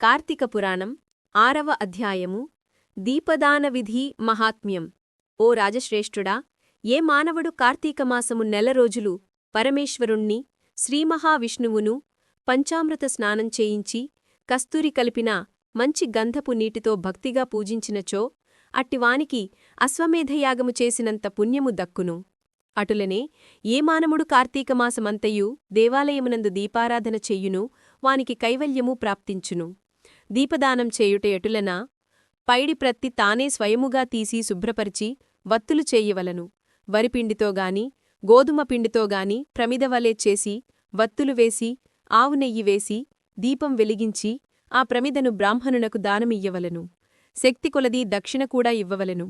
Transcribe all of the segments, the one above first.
కార్తీక పురాణం ఆరవ అధ్యాయము దీపదాన విధి మహాత్మ్యం. ఓ రాజశ్రేష్ఠుడా ఏ మానవుడు కార్తీకమాసము నెల రోజులు పరమేశ్వరుణ్ణి శ్రీమహావిష్ణువును పంచామృత స్నానం చేయించి కస్తూరి కలిపిన మంచి గంధపు నీటితో భక్తిగా పూజించినచో అట్టివానికి అశ్వమేధయాగము చేసినంత పుణ్యము దక్కును. అటులనే ఏ మానవుడు కార్తీకమాసమంతయు దేవాలయమునందు దీపారాధన చెయ్యును వానికి కైవల్యము ప్రాప్తించును. దీపదానం చేయుట ఎటులనా? పైడి ప్రత్తి తానే స్వయముగా తీసి శుభ్రపరిచి వత్తులు చేయవలను. వరిపిండితోగాని గోధుమ పిండితోగాని ప్రమిదవలే చేసి వత్తులు వేసి ఆవు నెయ్యి వేసి దీపం వెలిగించి ఆ ప్రమిదను బ్రాహ్మణునకు దానమియ్యవలను. శక్తి కొలది దక్షిణ కూడా ఇవ్వవలను.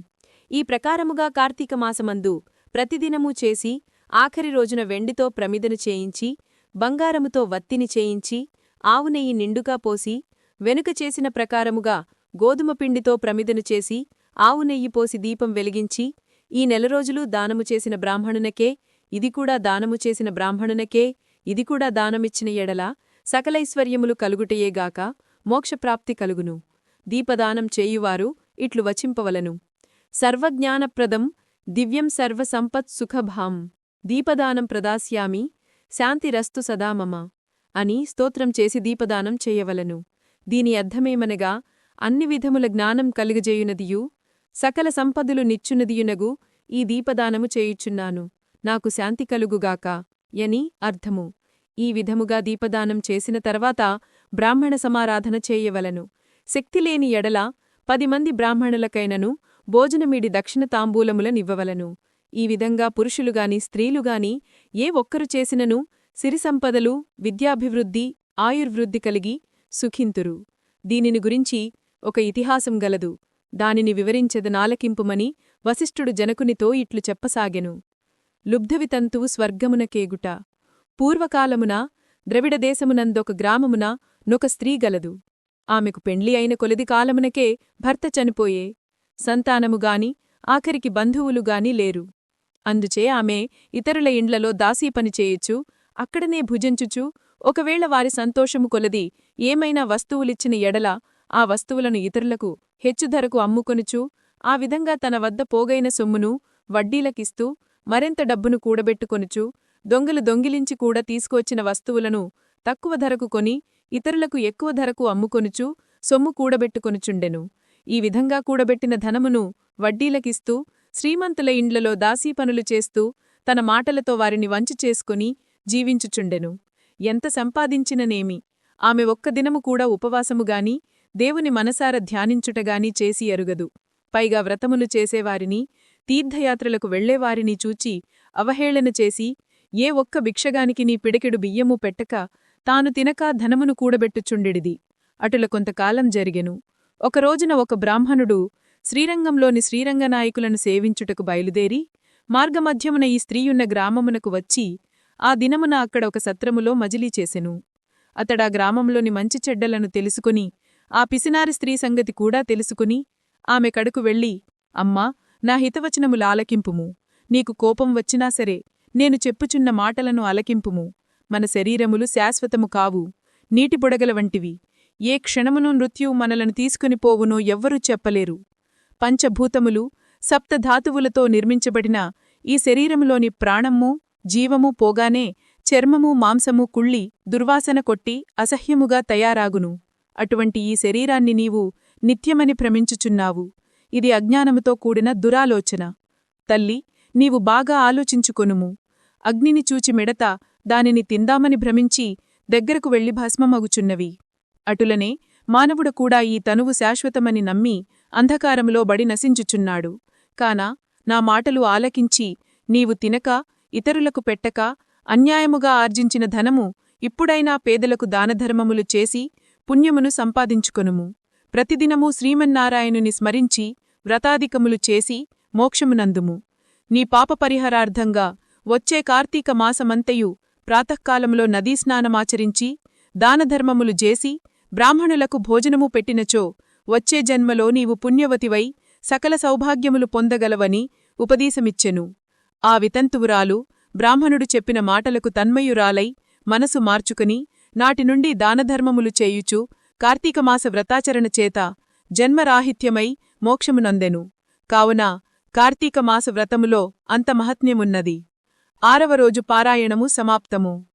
ఈ ప్రకారముగా కార్తీకమాసమందు ప్రతిదినమూ చేసి ఆఖరి రోజున వెండితో ప్రమిదను చేయించి బంగారముతో వత్తిని చేయించి ఆవు నెయ్యి నిండుగా పోసి వెనుక చేసిన ప్రకారముగా గోధుమ పిండితో ప్రమిదను చేసి ఆవు నెయ్యి పోసి దీపం వెలిగించి ఈ నెల రోజులు దానము చేసిన బ్రాహ్మణునకే ఇది కూడా దానము చేసిన బ్రాహ్మణునకే ఇది కూడా దానమిచ్చిన ఎడల సకలైశ్వర్యములు కలుగుటయేగాక మోక్షప్రాప్తి కలుగును. దీపదానం చేయువారు ఇట్లు వచింపవలను. సర్వజ్ఞానప్రదం దివ్యం సర్వసంపత్సుఖభాం దీపదానం ప్రదాస్యామి శాంతిరస్తు సదా మమ అని స్తోత్రం చేసి దీపదానం చేయవలను. దీని అర్థమేమనగా అన్ని విధముల జ్ఞానం కలుగజేయునదియు సకల సంపదలు నిచ్చునదియునగు ఈ దీపదానము చేయుచున్నాను. నాకు శాంతి కలుగుగాక యని అర్థము. ఈ విధముగా దీపదానం చేసిన తర్వాత బ్రాహ్మణ సమారాధన చేయవలను. శక్తిలేని ఎడల పది మంది బ్రాహ్మణులకైనను భోజనమిడి దక్షిణ తాంబూలములనివ్వవలను ఈ విధంగా పురుషులుగాని స్త్రీలుగాని ఏ ఒక్కరు చేసినను సిరిసంపదలు విద్యాభివృద్ధి ఆయుర్వృద్ధి కలిగి సుఖింతురు. దీనిని గురించి ఒక ఇతిహాసం గలదు. దానిని వివరించెదనాలకింపుమని వశిష్ఠుడు జనకునితో ఇట్లు చెప్పసాగెను. లుబ్ధవితంతువు స్వర్గమునకేగుట. పూర్వకాలమున ద్రవిడదేశమునందొక గ్రామమున నొక స్త్రీ గలదు. ఆమెకు పెండ్లి అయిన కొలది కాలమునకే భర్త చనిపోయే. సంతానముగాని ఆఖరికి బంధువులుగాని లేరు. అందుచే ఆమె ఇతరుల ఇండ్లలో దాసీపని చేయొచ్చు అక్కడనే భుజించుచు ఒకవేళ వారి సంతోషము కొలది ఏమైనా వస్తువులిచ్చిన ఎడల ఆ వస్తువులను ఇతరులకు హెచ్చుధరకు అమ్ముకొనుచు ఆ విధంగా తన వద్ద పోగైన సొమ్మును వడ్డీలకిస్తూ మరెంత డబ్బును కూడబెట్టుకొనుచు దొంగలు దొంగిలించి కూడా తీసుకొచ్చిన వస్తువులను తక్కువ ధరకు కొని ఇతరులకు ఎక్కువ ధరకు అమ్ముకొనుచు సొమ్ము కూడబెట్టుకొనుచుండెను. ఈ విధంగా కూడబెట్టిన ధనమును వడ్డీలకిస్తూ శ్రీమంతుల ఇండ్లలో దాసీపనులు చేస్తూ తన మాటలతో వారిని వంచి చేసుకుని జీవించుచుండెను. ఎంత సంపాదించిననేమి? ఆమె ఒక్క దినము కూడా ఉపవాసముగాని దేవుని మనసార ధ్యానించుటగాని చేసి ఎరుగదు పైగా వ్రతములు చేసేవారిని తీర్థయాత్రలకు వెళ్ళేవారిని చూచి అవహేళన చేసి ఏ ఒక్క భిక్షగానికి నీ పిడకెడు బియ్యము పెట్టక తాను తినక ధనమును కూడబెట్టుచుండెడిది. అటుల కొంతకాలం జరిగెను. ఒకరోజున ఒక బ్రాహ్మణుడు శ్రీరంగంలోని శ్రీరంగనాయకులను సేవించుటకు బయలుదేరి మార్గమధ్యమున ఈ స్త్రీయున్న గ్రామమునకు వచ్చి ఆ దినమున అక్కడ ఒక సత్రములో మజిలీ చేసెను. అతడా గ్రామంలోని మంచి చెడ్డలను తెలుసుకుని ఆ పిసినారి స్త్రీ సంగతి కూడా తెలుసుకుని ఆమె కడుకు వెళ్ళి అమ్మా నా హితవచనములు ఆలకింపుము. నీకు కోపం వచ్చినా సరే నేను చెప్పుచున్న మాటలను అలకింపుము మన శరీరములు శాశ్వతము కావు నీటి బుడగల వంటివి. ఏ క్షణమును మృత్యువు మనలను తీసుకుని పోవునో ఎవ్వరూ చెప్పలేరు. పంచభూతములు సప్తధాతువులతో నిర్మించబడిన ఈ శరీరములోని ప్రాణమ్మూ జీవము పోగానే చర్మము మాంసము కుళ్ళి దుర్వాసన కొట్టి అసహ్యముగా తయారాగును. అటువంటి ఈ శరీరాన్ని నీవు నిత్యమని భ్రమించుచున్నావు. ఇది అజ్ఞానముతో కూడిన దురాలోచన. తల్లి నీవు బాగా ఆలోచించుకొనుము. అగ్నిని చూచి మిడత దానిని తిందామని భ్రమించి దగ్గరకు వెళ్ళి భస్మమగుచున్నవి. అటులనే మానవుడు కూడా ఈ తనువు శాశ్వతమని నమ్మి అంధకారములో బడి నశించుచున్నాడు. కాన నా మాటలు ఆలకించి నీవు తినక ఇతరులకు పెట్టక అన్యాయముగా ఆర్జించిన ధనము ఇప్పుడైనా పేదలకు దానధర్మములు చేసి పుణ్యమును సంపాదించుకొనుము. ప్రతిదినమూ శ్రీమన్నారాయణుని స్మరించి వ్రతాధికములు చేసి మోక్షమునందుము. నీ పాపపరిహారార్థంగా వచ్చే కార్తీక మాసమంతయు ప్రాతకాలములో నదీస్నానమాచరించి దానధర్మములు చేసి బ్రాహ్మణులకు భోజనము పెట్టినచో వచ్చే జన్మలో నీవు పుణ్యవతివై సకల సౌభాగ్యములు పొందగలవని ఉపదేశమిచ్చెను. ఆ వితంతువురాలు బ్రాహ్మణుడు చెప్పిన మాటలకు తన్మయురాలై మనసు మార్చుకుని నాటినుండి దానధర్మములు చేయుచు కార్తీకమాస వ్రతాచరణ చేత జన్మరాహిత్యమై మోక్షమునందెను. కావున కార్తీకమాస వ్రతములో అంత మహత్మ్యమున్నది ఆరవ రోజు పారాయణము సమాప్తము.